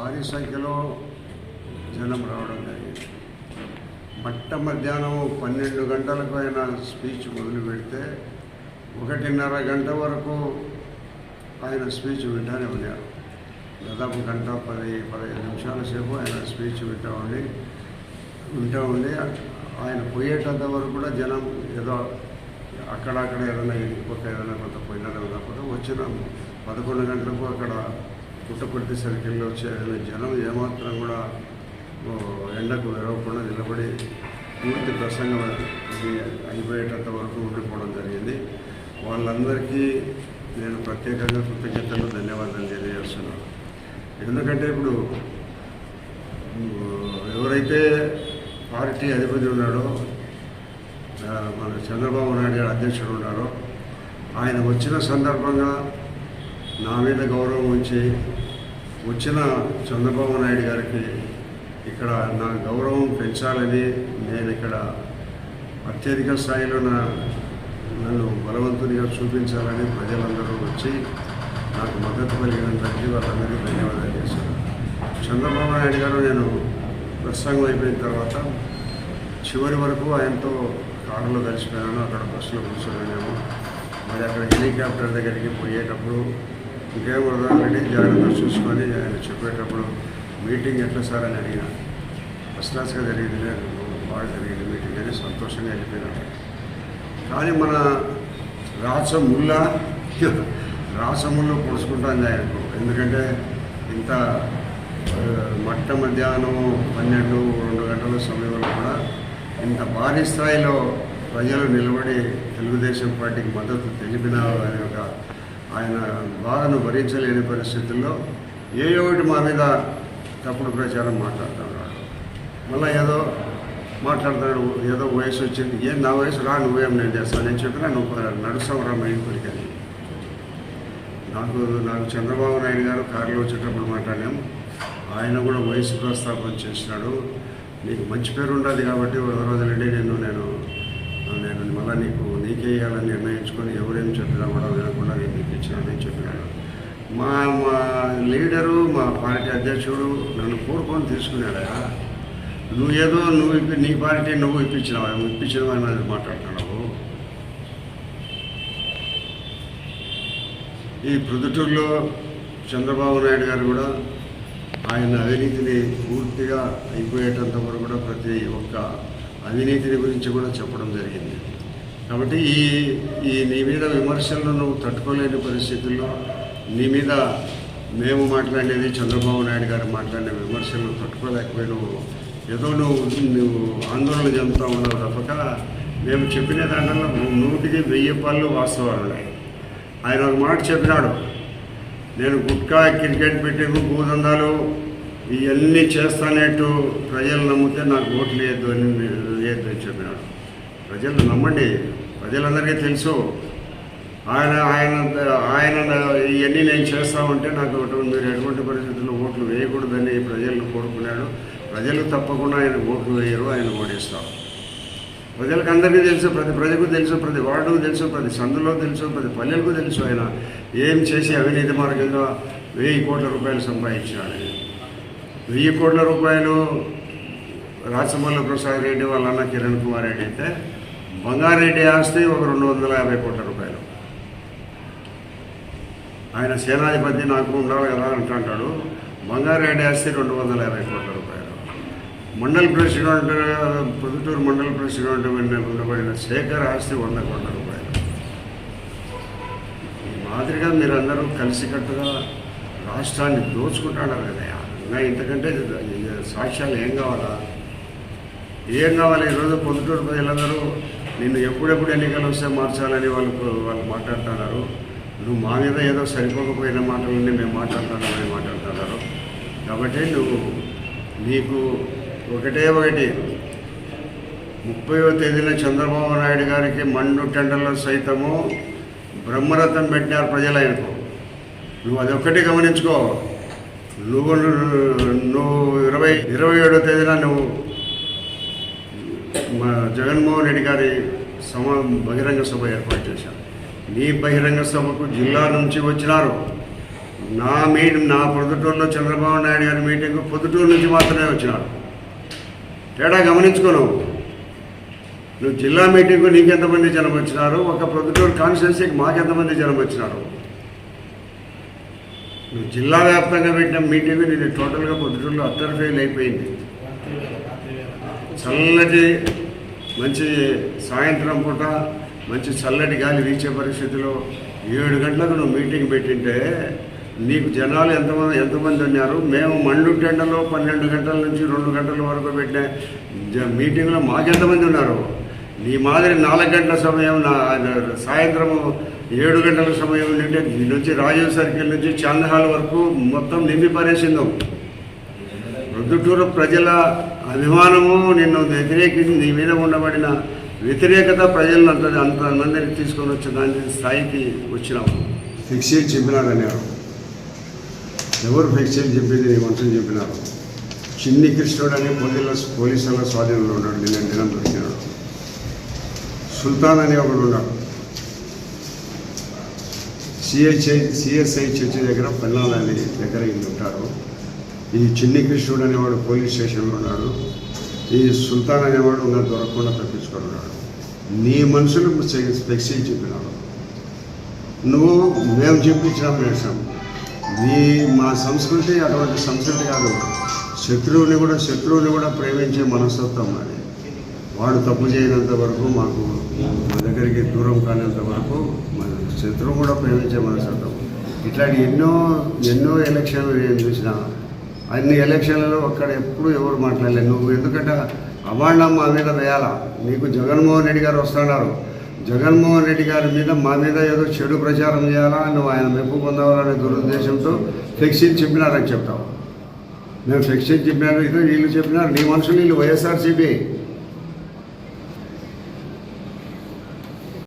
భారీ సంఖ్యలో జనం రావడం జరిగింది. మట్ట మధ్యాహ్నం పన్నెండు గంటలకు ఆయన స్పీచ్ మొదలు పెడితే ఒకటిన్నర గంట వరకు ఆయన స్పీచ్ వింటానే ఉన్నారు. దాదాపు గంట పది పదిహేను నిమిషాల సేపు ఆయన స్పీచ్ వింటా ఉండి వింటా ఉండి ఆయన పోయేటంత వరకు కూడా జనం ఏదో అక్కడక్కడ ఏదైనా ఇంకొక ఏదైనా కొంత పోయినా కాకపోతే వచ్చిన పదకొండు గంటలకు అక్కడ పుట్టపర్తి సర్కిల్లో వచ్చే జనం ఏమాత్రం కూడా ఎండకు విరవకుండా నిలబడి పూర్తి ప్రసంగం అయిపోయేటంత వరకు ఉండిపోవడం జరిగింది. వాళ్ళందరికీ నేను ప్రత్యేకంగా కృతజ్ఞతలు ధన్యవాదాలు తెలియజేస్తున్నాను. ఎందుకంటే ఇప్పుడు ఎవరైతే పార్టీ అధిపతి ఉన్నాడో మన చంద్రబాబు నాయుడు గారు అధ్యక్షుడు ఉన్నారో ఆయన వచ్చిన సందర్భంగా నా మీద గౌరవం ఉంచి వచ్చిన చంద్రబాబు నాయుడు గారికి ఇక్కడ నా గౌరవం పెంచాలని నేను ఇక్కడ అత్యధిక స్థాయిలో నా నన్ను బలవంతునిగా చూపించాలని ప్రజలందరూ వచ్చి నాకు మద్దతు కలిగినందుకు వాళ్ళందరికీ ధన్యవాదాలు చేశాను చంద్రబాబు నాయుడు గారు నేను ప్రసంగం అయిపోయిన తర్వాత చివరి వరకు ఆయనతో కారులో కలిసిపోయాను. అక్కడ బస్సులో కూర్చోలేము మరి అక్కడ హెలికాప్టర్ దగ్గరికి పోయేటప్పుడు ఇంకేం వదలండి జాగ్రత్తగా చూసుకొని ఆయన చెప్పేటప్పుడు మీటింగ్ ఎట్లా సార్ అని అడిగిన. ఫస్ట్ క్లాస్గా జరిగింది లేదు బాగా జరిగింది మీటింగ్ అని సంతోషంగా వెళ్ళిపోయినాడు కానీ మన రాసముల్ల రాసముల్లో పొడుచుకుంటాను ఆయనకు. ఎందుకంటే ఇంత ఆ, మట్ట మధ్యాహ్నం పన్నెండు రెండు గంటల సమయంలో కూడా ఇంత భారీ స్థాయిలో ప్రజలు నిలబడి తెలుగుదేశం పార్టీకి మద్దతు తెలిపిన అనే ఒక ఆయన బాధను భరించలేని పరిస్థితుల్లో ఏ ఒకటి మా మీద తప్పుడు ప్రచారం మాట్లాడుతున్నాడు మళ్ళీ ఏదో మాట్లాడుతున్నాడు ఏదో వయసు వచ్చింది. ఏం నా వయసు రా నువ్వేం నేను చేస్తాను. నేను చెప్పినా నువ్వు నడుస్తావు రా నాకు నాకు చంద్రబాబు నాయుడు గారు కారులో వచ్చేటప్పుడు మాట్లాడాము ఆయన కూడా వయసు ప్రస్తాపన చేసినాడు నీకు మంచి పేరు ఉండాలి కాబట్టి ఒక రోజులండి నేను నేను నేను మళ్ళీ నీకు నీకే ఇవ్వాలని నిర్ణయించుకొని ఎవరేం చెప్పినా కూడా వినకుండా నేను నీకు మా మా లీడరు మా పార్టీ అధ్యక్షుడు నన్ను కోరుకొని తీసుకున్నాడా? నువ్వు ఏదో నువ్వు ఇప్పి నీ పార్టీ నువ్వు ఇప్పించినావా? ఇప్పించినవా అని మాట్లాడుతున్నావు. ఈ ప్రొద్దుటూరులో చంద్రబాబు నాయుడు గారు కూడా ఆయన అవినీతిని పూర్తిగా అయిపోయేటంత వరకు కూడా ప్రతి ఒక్క అవినీతిని గురించి కూడా చెప్పడం జరిగింది. కాబట్టి ఈ ఈ నీ మీద విమర్శలను నువ్వు తట్టుకోలేని పరిస్థితుల్లో నీ మీద మేము మాట్లాడేది చంద్రబాబు నాయుడు గారు మాట్లాడిన విమర్శలను తట్టుకోలేకపోయి నువ్వు ఏదో నువ్వు నువ్వు ఆందోళన చెందుతూ ఉన్నావు తప్పక. మేము చెప్పిన దాంట్లో నూటికి వెయ్యి పాళ్ళు వాస్తవాలు ఉన్నాయి. ఆయన ఒక మాట చెప్పినాడు. నేను గుట్కా క్రికెట్ పెట్టింగు భూదందాలు ఇవన్నీ చేస్తానేట్టు ప్రజలు నమ్మితే నాకు ఓట్లు వేయద్దు అని వేయద్దు అని చెప్పినాడు. ప్రజలు నమ్మండి. ప్రజలందరికీ తెలుసు. ఆయన ఆయన ఆయన ఇవన్నీ నేను చేస్తామంటే నాకు ఒకటి మీరు ఎటువంటి పరిస్థితుల్లో ఓట్లు వేయకూడదని ప్రజలను కోరుకున్నాడు. ప్రజలు తప్పకుండా ఆయన ఓట్లు వేయరు ఆయన ఓడిస్తాం ప్రజలకు అందరికీ తెలుసు ప్రతి ప్రజకు తెలుసు ప్రతి వార్డుకు తెలుసు ప్రతి సందులో తెలుసు ప్రతి పల్లెలకు తెలుసు ఆయన ఏం చేసి అవినీతి మార్గంగా వెయ్యి కోట్ల రూపాయలు సంపాదించాడు. వెయ్యి కోట్ల రూపాయలు రాచమల్ల ప్రసాద్ రెడ్డి వాళ్ళ అన్న కిరణ్ కుమార్ రెడ్డి అయితే బంగారెడ్డి ఆస్తి ఒక రెండు వందల యాభై కోట్ల రూపాయలు. ఆయన సేనాధిపతి నాకు ఉండాలి కదా అంటుంటాడు బంగారెడ్డి ఆస్తి రెండు వందల యాభై కోట్ల రూపాయలు. మండల్ ప్రెసిడెంట్ పొద్దుటూరు మండల్ ప్రెసిడెంట్ ఉండబడిన శేఖర్ ఆస్తి వంద కోట్ల రూపాయలు. ఈ మాదిరిగా మీరందరూ కలిసికట్టుగా రాష్ట్రాన్ని దోచుకుంటున్నారు కదా ఇంకా ఇంతకంటే సాక్ష్యాలు ఏం కావాలా? ఏం కావాలి? ఈరోజు పొద్దుటూరు ప్రజలందరూ నిన్ను ఎప్పుడెప్పుడు ఎన్నికలు వస్తే మార్చాలని వాళ్ళు వాళ్ళు మాట్లాడుతున్నారు. నువ్వు మా మీద ఏదో సరిపోకపోయిన మాటలన్నీ మేము మాట్లాడుతున్నామని మాట్లాడుతున్నారు. కాబట్టి నువ్వు నీకు ఒకటే ఒకటి. ముప్పైవ తేదీన చంద్రబాబు నాయుడు గారికి మండు టెండర్లో సైతము బ్రహ్మరథం పెట్టినారు ప్రజలు ఆయనకు నువ్వు అదొక్కటి గమనించుకో. నువ్వు నువ్వు ఇరవై ఇరవై ఏడో తేదీన నువ్వు మా జగన్మోహన్ రెడ్డి గారి సమ బహిరంగ సభ ఏర్పాటు చేశాం నీ బహిరంగ సభకు జిల్లా నుంచి వచ్చినారు. నా మీటింగ్ నా పొద్దుటూరులో చంద్రబాబు నాయుడు గారి మీటింగ్ పొద్దుటూరు నుంచి మాత్రమే వచ్చినారు. తేడా గమనించుకోను. నువ్వు జిల్లా మీటింగ్కు నీకెంతమంది జనం వచ్చినారు? ఒక ప్రొద్దుటూరు కాన్స్టిట్యున్సీకి మాకెంతమంది జనం వచ్చినారు? నువ్వు జిల్లా వ్యాప్తంగా పెట్టిన మీటింగ్ నేను టోటల్గా పొద్దుటూరులో అట్టర్ ఫెయిల్ అయిపోయింది. చల్లటి మంచి సాయంత్రం పూట మంచి చల్లటి గాలి వీచే పరిస్థితిలో ఏడు గంటలకు నువ్వు మీటింగ్ పెట్టింటే నీకు జనాలు ఎంతమంది ఎంతమంది ఉన్నారు? మేము మండు టెండలో పన్నెండు గంటల నుంచి రెండు గంటల వరకు పెట్టిన జ- మీటింగ్లో మాకెంతమంది ఉన్నారు? నీ మాదిరి నాలుగు గంటల సమయం నా సాయంత్రం ఏడు గంటల సమయం నుండి నుంచి రాజీవ్ సర్కిల్ నుంచి చాందహాల్ వరకు మొత్తం నింపి పారేసిందాం ప్రొద్దుటూరు ప్రజల అభిమానము నిన్ను వ్యతిరేకించి నీ మీద ఉండబడిన వ్యతిరేకత ప్రజలను అంత అంతమందిని తీసుకొని వచ్చిన దాని స్థాయికి వచ్చినాము. ఫిక్సీలు చెప్పినారన్నారు. ఎవరు ఫిక్సీలు చెప్పింది నీ మనుషులు చెప్పినారు? చిన్ని కృష్ణుడు అని పోలీసుల పోలీసుల స్వాధీనంలో ఉన్నాడు నిన్న దినం దొరికినాడు. సుల్తాన్ అనే ఒకడు ఉన్నాడు. సిహెచ్ఐ సిఎస్ఐ చర్చి దగ్గర పిల్లలని దగ్గర ఇల్లు ఉంటారు. ఈ చిన్ని కృష్ణుడు అనేవాడు పోలీస్ స్టేషన్లో ఉన్నాడు. ఈ సుల్తాన్ అనేవాడు ఇంకా దొరకకుండా తప్పించుకొని ఉన్నాడు. నీ మనుషులు ఫ్లెక్సీ చెప్పినాడు నువ్వు మేము చెప్పించినాం వేసాం నీ మా సంస్కృతి అటువంటి సంస్కృతి కాదు. శత్రువుని కూడా శత్రువుని కూడా ప్రేమించే మనస్తత్వం అది. వాడు తప్పు చేయనంత వరకు మాకు మా దగ్గరికి దూరం కానంత వరకు మన శత్రువు కూడా ప్రేమించే మనస్తత్వం. ఇట్లాంటి ఎన్నో ఎన్నో ఎలక్షన్లు నేను చూసినా అన్ని ఎలక్షన్లలో అక్కడ ఎప్పుడు ఎవరు మాట్లాడలేదు. నువ్వు ఎందుకంటే అవాండం మా మీద వేయాలా? నీకు జగన్మోహన్ రెడ్డి గారు వస్తున్నారు జగన్మోహన్ రెడ్డి గారి మీద మా మీద ఏదో చెడు ప్రచారం చేయాలా? నువ్వు ఆయన మెప్పు పొందవాలనే దురుద్దేశంతో ఫ్లెక్సీలు చెప్పినారని చెప్తావు. మేము ఫ్లెక్సీలు చెప్పినారు ఇదో వీళ్ళు చెప్పినారు. నీ మనుషులు వీళ్ళు వైఎస్ఆర్సీపీ.